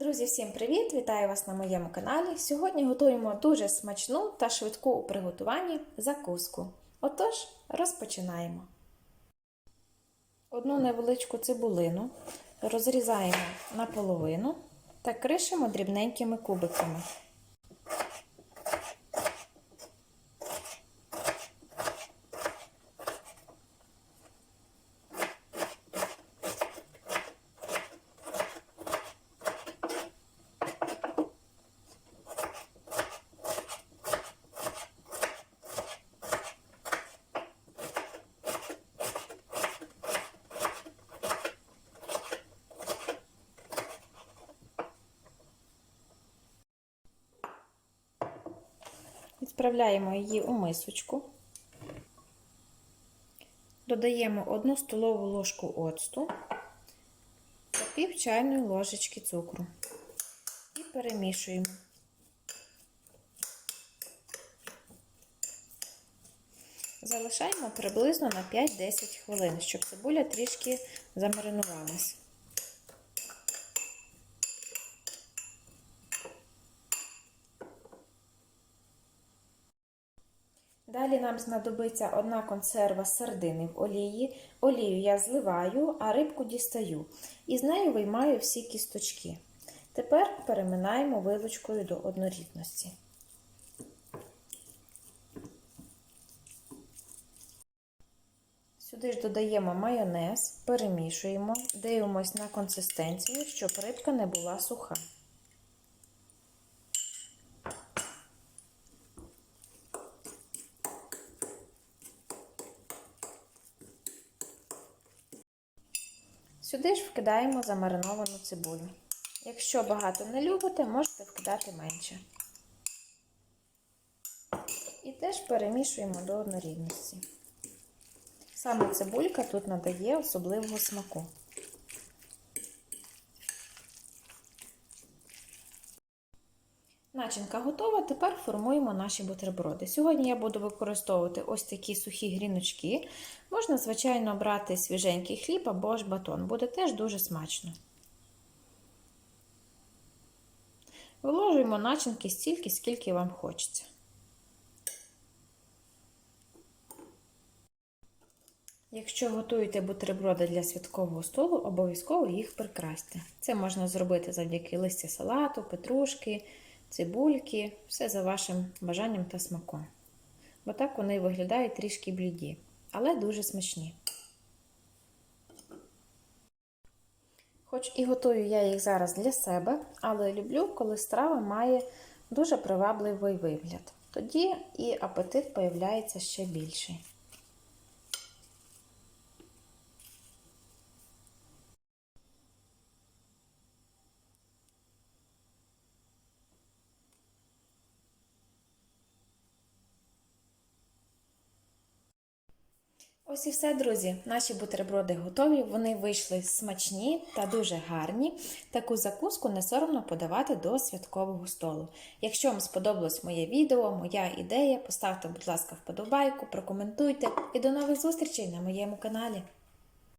Друзі, всім привіт! Вітаю вас на моєму каналі. Сьогодні готуємо дуже смачну та швидку у приготуванні закуску. Отож, розпочинаємо. Одну невеличку цибулину розрізаємо на половину та кришимо дрібненькими кубиками. Відправляємо її у мисочку. Додаємо 1 столову ложку оцту та пів чайної ложечки цукру і перемішуємо. Залишаємо приблизно на 5-10 хвилин, щоб цибуля трішки замаринувалась. Далі нам знадобиться одна консерва сардини в олії. Олію я зливаю, а рибку дістаю. І з нею виймаю всі кісточки. Тепер переминаємо вилочкою до однорідності. Сюди ж додаємо майонез, перемішуємо, дивимось на консистенцію, щоб рибка не була суха. Сюди ж вкидаємо замариновану цибулю. Якщо багато не любите, можете вкидати менше. І теж перемішуємо до однорідності. Саме цибулька тут надає особливого смаку. Начинка готова, тепер формуємо наші бутерброди. Сьогодні я буду використовувати ось такі сухі гріночки. Можна, звичайно, брати свіженький хліб або ж батон, буде теж дуже смачно. Виложуємо начинки стільки, скільки вам хочеться. Якщо готуєте бутерброди для святкового столу, обов'язково їх прикрасьте. Це можна зробити завдяки листя салату, петрушки, цибульки, все за вашим бажанням та смаком. Бо так вони виглядають трішки бліді, але дуже смачні. Хоч і готую я їх зараз для себе, але люблю, коли страва має дуже привабливий вигляд. Тоді і апетит появляється ще більший. Ось і все, друзі. Наші бутерброди готові. Вони вийшли смачні та дуже гарні. Таку закуску не соромно подавати до святкового столу. Якщо вам сподобалось моє відео, моя ідея, поставте, будь ласка, вподобайку, прокоментуйте і до нових зустрічей на моєму каналі.